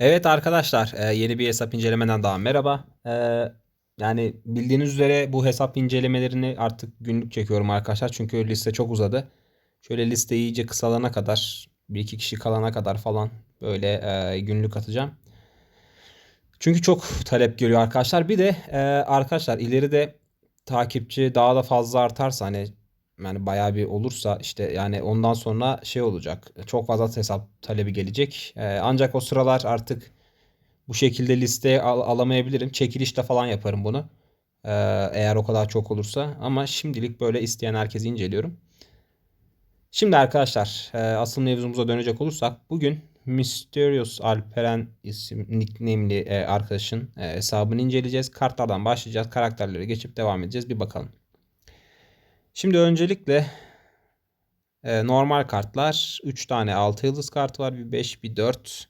Evet arkadaşlar, e, yeni bir hesap incelemeden daha merhaba. E, yani bildiğiniz üzere bu hesap incelemelerini artık günlük çekiyorum arkadaşlar. Çünkü liste çok uzadı. Şöyle liste iyice kısalana kadar, bir iki kişi kalana kadar falan böyle e, günlük atacağım. Çünkü çok talep geliyor arkadaşlar. Bir de arkadaşlar ileride takipçi daha da fazla artarsa hani yani bayağı bir olursa işte yani ondan sonra şey olacak. Çok fazla hesap talebi gelecek. Ee, ancak o sıralar artık bu şekilde listeye al- alamayabilirim. Çekilişte falan yaparım bunu. Ee, eğer o kadar çok olursa. Ama şimdilik böyle isteyen herkesi inceliyorum. Şimdi arkadaşlar e, asıl mevzumuza dönecek olursak bugün Mysterious Alperen isim nickname'li e, arkadaşın e, hesabını inceleyeceğiz. Kartlardan başlayacağız. Karakterlere geçip devam edeceğiz. Bir bakalım. Şimdi öncelikle e, normal kartlar 3 tane 6 yıldız kartı var. Bir 5 bir 4.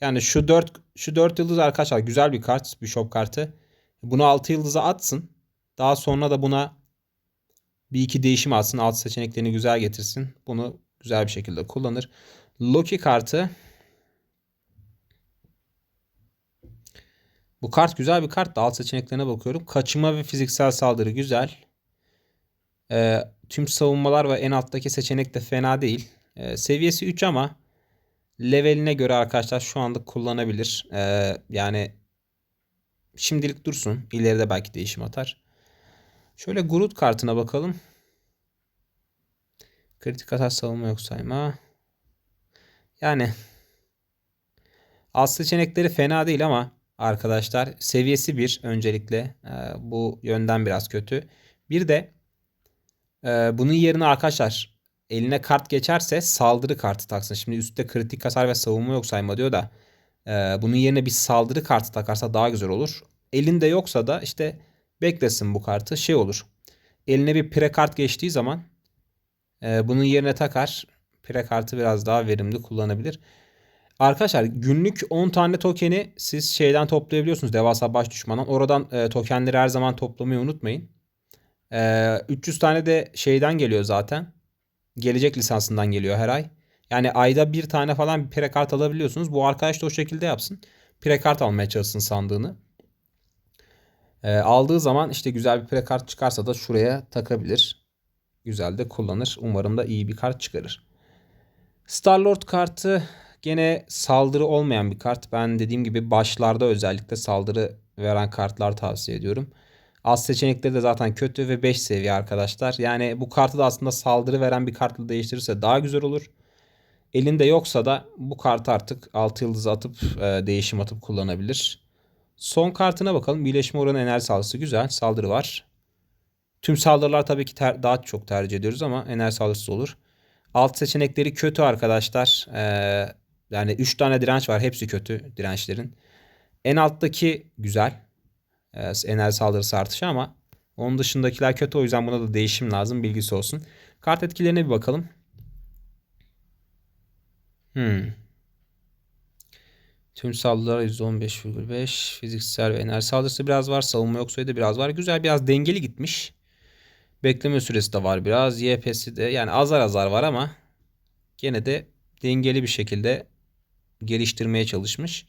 Yani şu 4 şu 4 yıldız arkadaşlar güzel bir kart. Bishop kartı. Bunu 6 yıldıza atsın. Daha sonra da buna bir iki değişim atsın. Alt seçeneklerini güzel getirsin. Bunu güzel bir şekilde kullanır. Loki kartı. Bu kart güzel bir kart da alt seçeneklerine bakıyorum. Kaçınma ve fiziksel saldırı güzel. Ee, tüm savunmalar ve en alttaki seçenek de fena değil. Ee, seviyesi 3 ama leveline göre arkadaşlar şu anda kullanabilir. Ee, yani şimdilik dursun. İleride belki değişim atar. Şöyle Groot kartına bakalım. Kritik atak savunma yok sayma. Yani alt seçenekleri fena değil ama arkadaşlar seviyesi 1 öncelikle. Ee, bu yönden biraz kötü. Bir de ee, bunun yerine arkadaşlar eline kart geçerse saldırı kartı taksın. Şimdi üstte kritik hasar ve savunma yok sayma diyor da e, bunun yerine bir saldırı kartı takarsa daha güzel olur. Elinde yoksa da işte beklesin bu kartı şey olur. Eline bir pre kart geçtiği zaman e, bunun yerine takar. Pre kartı biraz daha verimli kullanabilir. Arkadaşlar günlük 10 tane tokeni siz şeyden toplayabiliyorsunuz. Devasa baş düşmandan. Oradan e, tokenleri her zaman toplamayı unutmayın. Ee, 300 tane de şeyden geliyor zaten. Gelecek lisansından geliyor her ay. Yani ayda bir tane falan bir prekart alabiliyorsunuz. Bu arkadaş da o şekilde yapsın. Prekart almaya çalışsın sandığını. Ee, aldığı zaman işte güzel bir prekart çıkarsa da şuraya takabilir. Güzel de kullanır. Umarım da iyi bir kart çıkarır. Starlord kartı gene saldırı olmayan bir kart. Ben dediğim gibi başlarda özellikle saldırı veren kartlar tavsiye ediyorum. Az seçenekleri de zaten kötü ve 5 seviye arkadaşlar. Yani bu kartı da aslında saldırı veren bir kartla değiştirirse daha güzel olur. Elinde yoksa da bu kartı artık 6 yıldız atıp e, değişim atıp kullanabilir. Son kartına bakalım. Birleşme oranı enerji saldırısı güzel. Saldırı var. Tüm saldırılar tabii ki ter, daha çok tercih ediyoruz ama enerji saldırısı olur. Alt seçenekleri kötü arkadaşlar. Ee, yani 3 tane direnç var. Hepsi kötü dirençlerin. En alttaki güzel. E, enerji saldırısı artışı ama onun dışındakiler kötü o yüzden buna da değişim lazım bilgisi olsun. Kart etkilerine bir bakalım. Hmm. Tüm saldırılar %15,5. Fiziksel ve enerji saldırısı biraz var. Savunma yok sayıda biraz var. Güzel biraz dengeli gitmiş. Bekleme süresi de var biraz. YP'si de yani azar azar var ama gene de dengeli bir şekilde geliştirmeye çalışmış.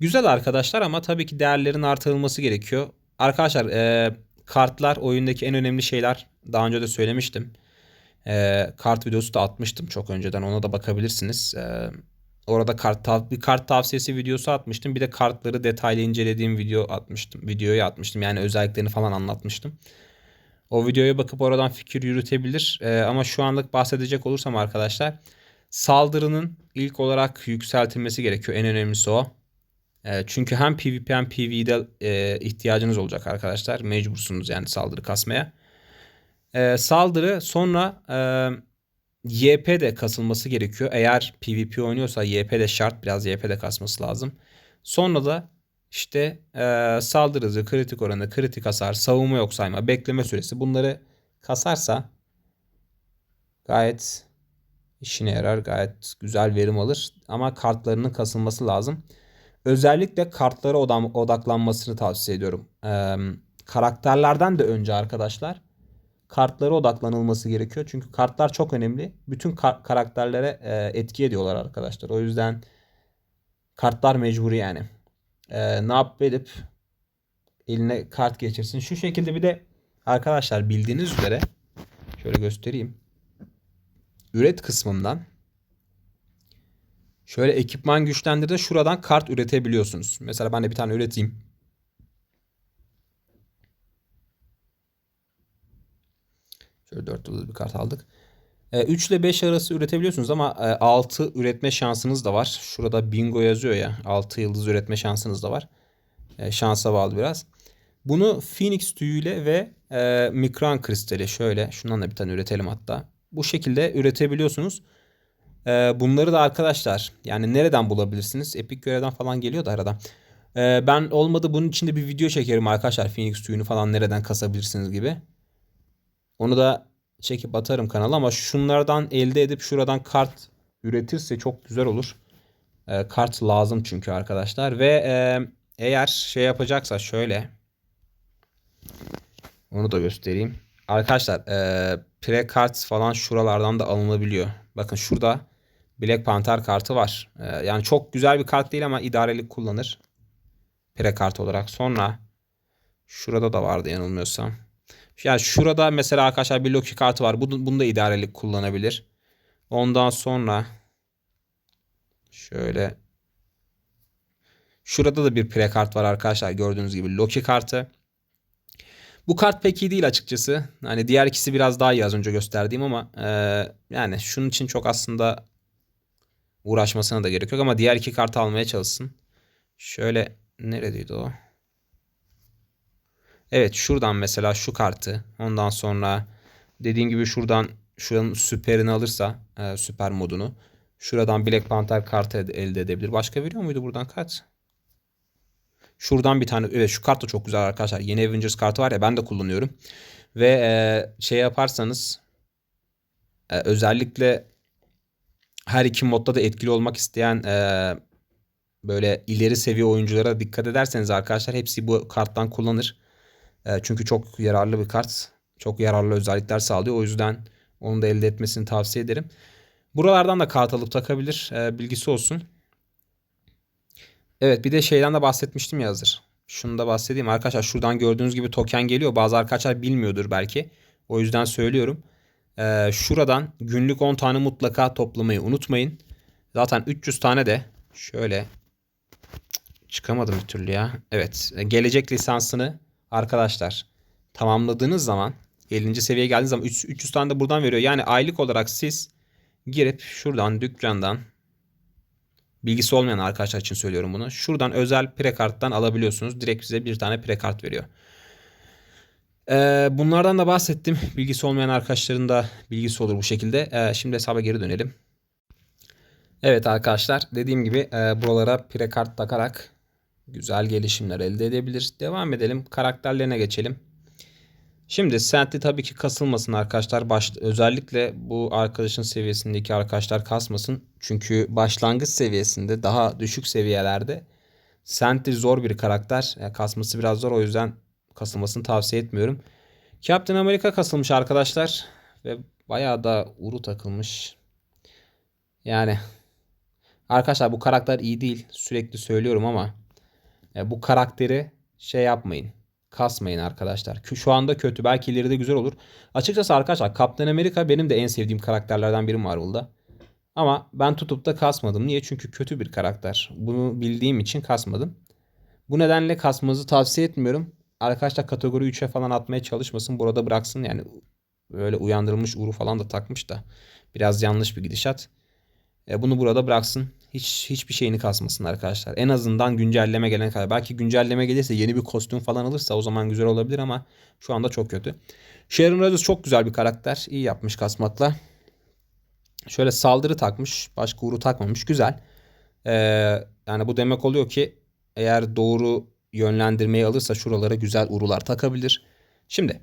Güzel arkadaşlar ama tabii ki değerlerin artırılması gerekiyor. Arkadaşlar e, kartlar oyundaki en önemli şeyler. Daha önce de söylemiştim. E, kart videosu da atmıştım çok önceden. Ona da bakabilirsiniz. E, orada kart bir kart tavsiyesi videosu atmıştım. Bir de kartları detaylı incelediğim video atmıştım. Videoyu atmıştım. Yani özelliklerini falan anlatmıştım. O videoya bakıp oradan fikir yürütebilir. E, ama şu anlık bahsedecek olursam arkadaşlar saldırının ilk olarak yükseltilmesi gerekiyor. En önemlisi o. E, çünkü hem PvP hem PvE'de e, ihtiyacınız olacak arkadaşlar. Mecbursunuz yani saldırı kasmaya. E, saldırı sonra e, YP de kasılması gerekiyor. Eğer PvP oynuyorsa YP de şart. Biraz YP de kasması lazım. Sonra da işte e, saldırı hızı, kritik oranı, kritik hasar, savunma yok sayma, bekleme süresi bunları kasarsa gayet işine yarar. Gayet güzel verim alır. Ama kartlarının kasılması lazım. Özellikle kartlara odaklanmasını tavsiye ediyorum. Ee, karakterlerden de önce arkadaşlar kartlara odaklanılması gerekiyor. Çünkü kartlar çok önemli. Bütün kar- karakterlere e, etki ediyorlar arkadaşlar. O yüzden kartlar mecburi yani. Ee, ne yapıp edip eline kart geçirsin. Şu şekilde bir de arkadaşlar bildiğiniz üzere şöyle göstereyim. Üret kısmından şöyle ekipman güçlendirde şuradan kart üretebiliyorsunuz. Mesela ben de bir tane üreteyim. Şöyle 4 yıldız bir kart aldık. 3 ile 5 arası üretebiliyorsunuz ama 6 üretme şansınız da var. Şurada bingo yazıyor ya. 6 yıldız üretme şansınız da var. E, şansa bağlı biraz. Bunu Phoenix tüyüyle ve e, Mikran kristali şöyle şundan da bir tane üretelim hatta. Bu şekilde üretebiliyorsunuz. E, bunları da arkadaşlar yani nereden bulabilirsiniz? Epic görevden falan geliyor da arada. E, ben olmadı bunun içinde bir video çekerim arkadaşlar. Phoenix tüyünü falan nereden kasabilirsiniz gibi. Onu da çekip atarım kanala ama şunlardan elde edip şuradan kart üretirse çok güzel olur. E, kart lazım çünkü arkadaşlar ve e, eğer şey yapacaksa şöyle onu da göstereyim. Arkadaşlar e, pre kart falan şuralardan da alınabiliyor. Bakın şurada Black Panther kartı var. E, yani çok güzel bir kart değil ama idarelik kullanır. Pre kart olarak. Sonra şurada da vardı yanılmıyorsam. Yani şurada mesela arkadaşlar bir Loki kartı var. Bunu, bunu da idarelik kullanabilir. Ondan sonra şöyle şurada da bir pre kart var arkadaşlar. Gördüğünüz gibi Loki kartı. Bu kart pek iyi değil açıkçası. Hani diğer ikisi biraz daha iyi az önce gösterdiğim ama e, yani şunun için çok aslında uğraşmasına da gerek yok ama diğer iki kartı almaya çalışsın. Şöyle neredeydi o? Evet şuradan mesela şu kartı ondan sonra dediğim gibi şuradan şuranın süperini alırsa e, süper modunu şuradan Black Panther kartı elde edebilir. Başka veriyor muydu buradan kart? Şuradan bir tane evet şu kart da çok güzel arkadaşlar. Yeni Avengers kartı var ya ben de kullanıyorum. Ve e, şey yaparsanız e, özellikle her iki modda da etkili olmak isteyen e, böyle ileri seviye oyunculara dikkat ederseniz arkadaşlar hepsi bu karttan kullanır. E, çünkü çok yararlı bir kart. Çok yararlı özellikler sağlıyor. O yüzden onu da elde etmesini tavsiye ederim. Buralardan da kart alıp takabilir. E, bilgisi olsun. Evet bir de şeyden de bahsetmiştim ya hazır. Şunu da bahsedeyim. Arkadaşlar şuradan gördüğünüz gibi token geliyor. Bazı arkadaşlar bilmiyordur belki. O yüzden söylüyorum. Ee, şuradan günlük 10 tane mutlaka toplamayı unutmayın. Zaten 300 tane de şöyle çıkamadım bir türlü ya. Evet gelecek lisansını arkadaşlar tamamladığınız zaman 50. seviyeye geldiğiniz zaman 300 tane de buradan veriyor. Yani aylık olarak siz girip şuradan dükkandan bilgisi olmayan arkadaşlar için söylüyorum bunu. Şuradan özel prekarttan alabiliyorsunuz. Direkt size bir tane prekart veriyor. Ee, bunlardan da bahsettim. Bilgisi olmayan arkadaşların da bilgisi olur bu şekilde. Ee, şimdi hesaba geri dönelim. Evet arkadaşlar dediğim gibi e, buralara prekart takarak güzel gelişimler elde edebilir. Devam edelim. Karakterlerine geçelim. Şimdi Sentry tabii ki kasılmasın arkadaşlar. Baş, özellikle bu arkadaşın seviyesindeki arkadaşlar kasmasın. Çünkü başlangıç seviyesinde daha düşük seviyelerde Sentry zor bir karakter. Yani kasması biraz zor o yüzden kasılmasını tavsiye etmiyorum. Captain America kasılmış arkadaşlar. Ve bayağı da uru takılmış. Yani arkadaşlar bu karakter iyi değil. Sürekli söylüyorum ama e, bu karakteri şey yapmayın kasmayın arkadaşlar. Şu anda kötü. Belki ileride güzel olur. Açıkçası arkadaşlar Captain America benim de en sevdiğim karakterlerden biri Marvel'da. Ama ben tutup da kasmadım. Niye? Çünkü kötü bir karakter. Bunu bildiğim için kasmadım. Bu nedenle kasmanızı tavsiye etmiyorum. Arkadaşlar kategori 3'e falan atmaya çalışmasın. Burada bıraksın yani böyle uyandırılmış uru falan da takmış da biraz yanlış bir gidişat. E, bunu burada bıraksın. Hiç hiçbir şeyini kasmasın arkadaşlar. En azından güncelleme gelene kadar. Belki güncelleme gelirse yeni bir kostüm falan alırsa o zaman güzel olabilir ama şu anda çok kötü. Sharon Rogers çok güzel bir karakter. İyi yapmış kasmakla. Şöyle saldırı takmış. Başka uru takmamış. Güzel. Ee, yani bu demek oluyor ki eğer doğru yönlendirmeyi alırsa şuralara güzel urular takabilir. Şimdi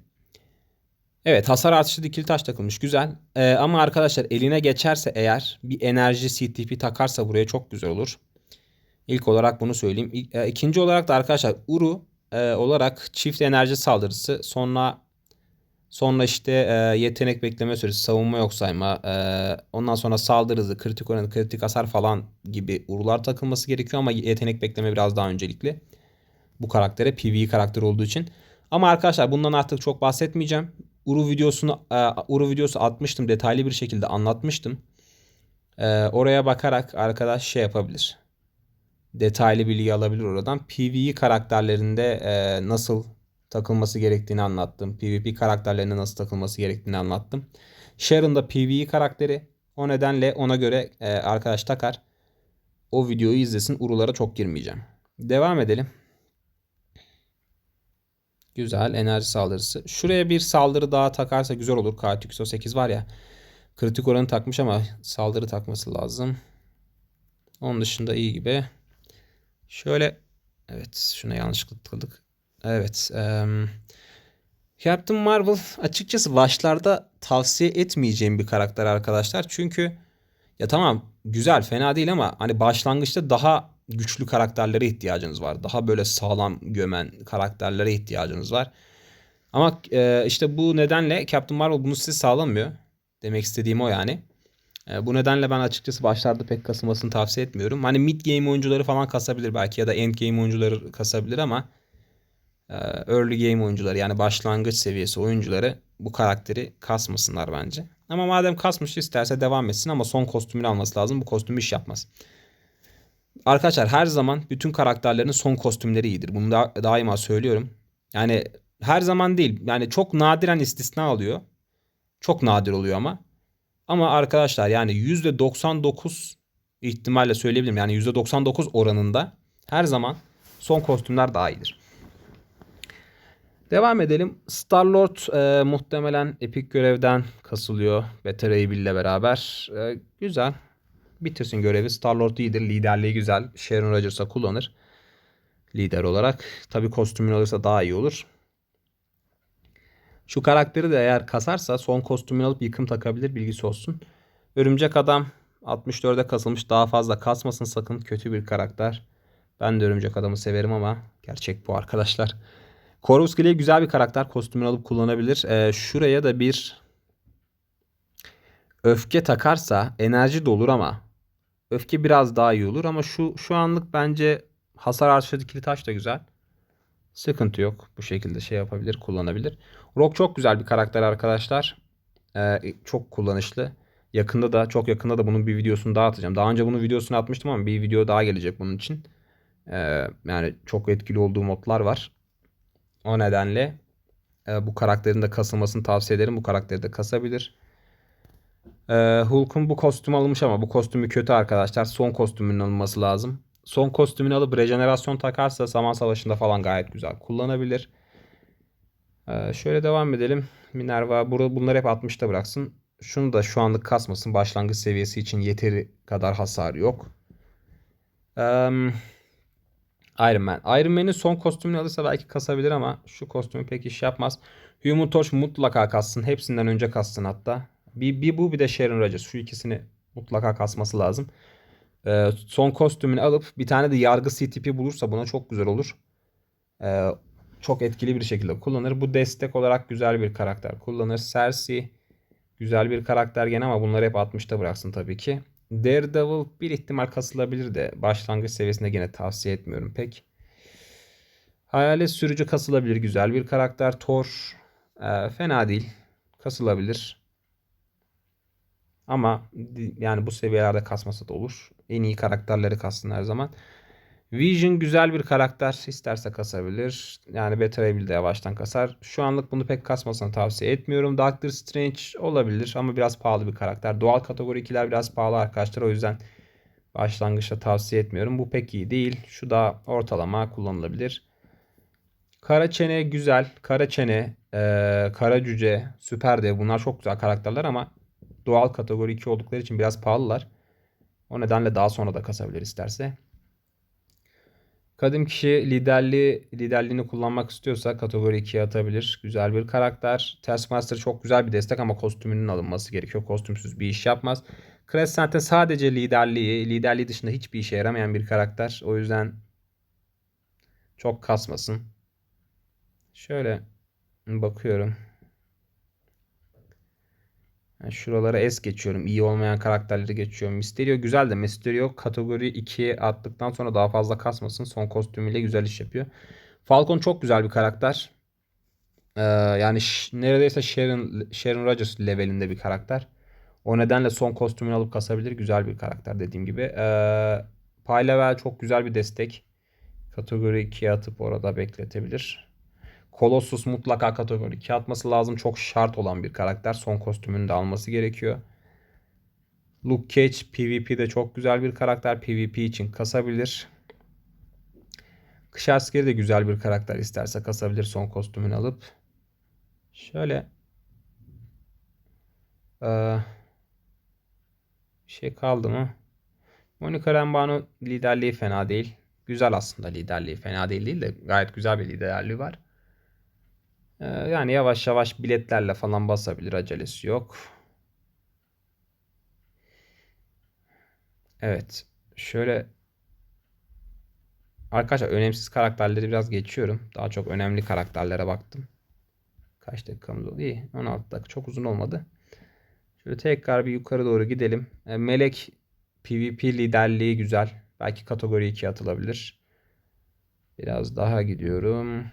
Evet hasar artışı dikili taş takılmış güzel. Ee, ama arkadaşlar eline geçerse eğer bir enerji CTP takarsa buraya çok güzel olur. İlk olarak bunu söyleyeyim. E, ikinci olarak da arkadaşlar Uru e, olarak çift enerji saldırısı sonra Sonra işte e, yetenek bekleme süresi, savunma yok sayma, e, ondan sonra saldırı hızı, kritik oranı, kritik hasar falan gibi urular takılması gerekiyor ama yetenek bekleme biraz daha öncelikli. Bu karaktere PvE karakter olduğu için. Ama arkadaşlar bundan artık çok bahsetmeyeceğim. Uru videosunu e, Uru videosu atmıştım. Detaylı bir şekilde anlatmıştım. E, oraya bakarak arkadaş şey yapabilir. Detaylı bilgi alabilir oradan. PvE karakterlerinde e, nasıl takılması gerektiğini anlattım. PvP karakterlerine nasıl takılması gerektiğini anlattım. Sharon da PvE karakteri. O nedenle ona göre arkadaş takar. O videoyu izlesin. Urulara çok girmeyeceğim. Devam edelim. Güzel enerji saldırısı. Şuraya bir saldırı daha takarsa güzel olur. K2 8 var ya. Kritik oranı takmış ama saldırı takması lazım. Onun dışında iyi gibi. Şöyle evet şuna yanlışlıkla tıkladık. Evet. Um, Captain Marvel açıkçası başlarda tavsiye etmeyeceğim bir karakter arkadaşlar. Çünkü ya tamam güzel fena değil ama hani başlangıçta daha güçlü karakterlere ihtiyacınız var. Daha böyle sağlam gömen karakterlere ihtiyacınız var. Ama e, işte bu nedenle Captain Marvel bunu size sağlamıyor. Demek istediğim o yani. E, bu nedenle ben açıkçası başlarda pek kasılmasını tavsiye etmiyorum. Hani mid game oyuncuları falan kasabilir belki ya da end game oyuncuları kasabilir ama e, early game oyuncuları yani başlangıç seviyesi oyuncuları bu karakteri kasmasınlar bence. Ama madem kasmış isterse devam etsin ama son kostümünü alması lazım. Bu kostüm iş yapmaz. Arkadaşlar her zaman bütün karakterlerin son kostümleri iyidir. Bunu da daima söylüyorum. Yani her zaman değil. Yani çok nadiren istisna alıyor. Çok nadir oluyor ama. Ama arkadaşlar yani %99 ihtimalle söyleyebilirim. Yani %99 oranında her zaman son kostümler daha iyidir. Devam edelim. Star-Lord e, muhtemelen epik görevden kasılıyor. Better ile beraber. E, güzel. Bitirsin görevi. Star-Lord iyidir. Liderliği güzel. Sharon Rogers'a kullanır. Lider olarak. Tabi kostümünü alırsa daha iyi olur. Şu karakteri de eğer kasarsa son kostümünü alıp yıkım takabilir bilgisi olsun. Örümcek Adam 64'e kasılmış. Daha fazla kasmasın sakın. Kötü bir karakter. Ben de Örümcek Adam'ı severim ama gerçek bu arkadaşlar. Corvus Glaive güzel bir karakter. Kostümünü alıp kullanabilir. Ee, şuraya da bir öfke takarsa enerji de olur ama öfke biraz daha iyi olur ama şu şu anlık bence hasar artışı dikili taş da güzel. Sıkıntı yok. Bu şekilde şey yapabilir, kullanabilir. Rock çok güzel bir karakter arkadaşlar. Ee, çok kullanışlı. Yakında da çok yakında da bunun bir videosunu daha atacağım. Daha önce bunun videosunu atmıştım ama bir video daha gelecek bunun için. Ee, yani çok etkili olduğu modlar var. O nedenle e, bu karakterin de kasılmasını tavsiye ederim. Bu karakteri de kasabilir. E, Hulk'un bu kostüm alınmış ama bu kostümü kötü arkadaşlar. Son kostümünün alınması lazım. Son kostümünü alıp rejenerasyon takarsa Saman Savaşı'nda falan gayet güzel kullanabilir. E, şöyle devam edelim. Minerva bunları hep 60'ta bıraksın. Şunu da şu anlık kasmasın. Başlangıç seviyesi için yeteri kadar hasar yok. Iron Man. Iron Man'in son kostümünü alırsa belki kasabilir ama şu kostümü pek iş yapmaz. Human Torch mutlaka kassın. Hepsinden önce kassın hatta. Bir, bir bu bir de Sharon Rogers. Şu ikisini mutlaka kasması lazım. Ee, son kostümünü alıp bir tane de yargı CTP bulursa buna çok güzel olur. Ee, çok etkili bir şekilde kullanır. Bu destek olarak güzel bir karakter kullanır. Cersei güzel bir karakter gene ama bunları hep 60'ta bıraksın tabii ki. Daredevil bir ihtimal kasılabilir de başlangıç seviyesinde gene tavsiye etmiyorum pek. Hayalet sürücü kasılabilir. Güzel bir karakter. Thor e, fena değil. Kasılabilir. Ama yani bu seviyelerde kasması da olur. En iyi karakterleri kassın her zaman. Vision güzel bir karakter. İsterse kasabilir. Yani Betrayal de yavaştan kasar. Şu anlık bunu pek kasmasını tavsiye etmiyorum. Doctor Strange olabilir ama biraz pahalı bir karakter. Doğal kategori 2'ler biraz pahalı arkadaşlar. O yüzden başlangıçta tavsiye etmiyorum. Bu pek iyi değil. Şu da ortalama kullanılabilir. Kara Çene güzel. Kara Çene, e, Kara Cüce, Süper Dev bunlar çok güzel karakterler ama doğal kategori 2 oldukları için biraz pahalılar. O nedenle daha sonra da kasabilir isterse. Kadın kişi liderliği liderliğini kullanmak istiyorsa kategori 2'ye atabilir. Güzel bir karakter. Taskmaster çok güzel bir destek ama kostümünün alınması gerekiyor. Kostümsüz bir iş yapmaz. Crescent'e sadece liderliği, liderliği dışında hiçbir işe yaramayan bir karakter. O yüzden çok kasmasın. Şöyle bakıyorum. Yani şuralara es geçiyorum. İyi olmayan karakterleri geçiyorum. Mysterio güzel de Mysterio kategori 2'ye attıktan sonra daha fazla kasmasın. Son kostümüyle güzel iş yapıyor. Falcon çok güzel bir karakter. Ee, yani neredeyse Sharon, Sharon Rogers levelinde bir karakter. O nedenle son kostümünü alıp kasabilir. Güzel bir karakter dediğim gibi. Ee, Paylevel çok güzel bir destek. Kategori 2'ye atıp orada bekletebilir. Colossus mutlaka kategori 2 atması lazım. Çok şart olan bir karakter. Son kostümünü de alması gerekiyor. Luke Cage PvP'de çok güzel bir karakter. PvP için kasabilir. Kış askeri de güzel bir karakter isterse kasabilir son kostümünü alıp. Şöyle bir şey kaldı mı? Monica Rambeau'nun liderliği fena değil. Güzel aslında liderliği. Fena değil değil de gayet güzel bir liderliği var. Ee, yani yavaş yavaş biletlerle falan basabilir. Acelesi yok. Evet. Şöyle Arkadaşlar önemsiz karakterleri biraz geçiyorum. Daha çok önemli karakterlere baktım. Kaç dakikamız oldu? İyi. 16 dakika. Çok uzun olmadı. Şöyle tekrar bir yukarı doğru gidelim. E, Melek PvP liderliği güzel. Belki kategori 2 atılabilir. Biraz daha gidiyorum.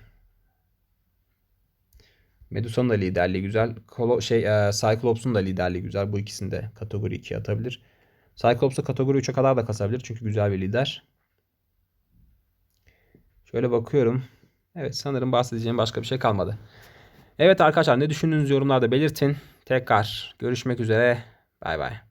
Medusa'nın da liderliği güzel. Kolo, şey, e, Cyclops'un da liderliği güzel. Bu ikisini de kategori 2'ye atabilir. Cyclops'u kategori 3'e kadar da kasabilir. Çünkü güzel bir lider. Şöyle bakıyorum. Evet sanırım bahsedeceğim başka bir şey kalmadı. Evet arkadaşlar ne düşündüğünüzü yorumlarda belirtin. Tekrar görüşmek üzere. Bay bay.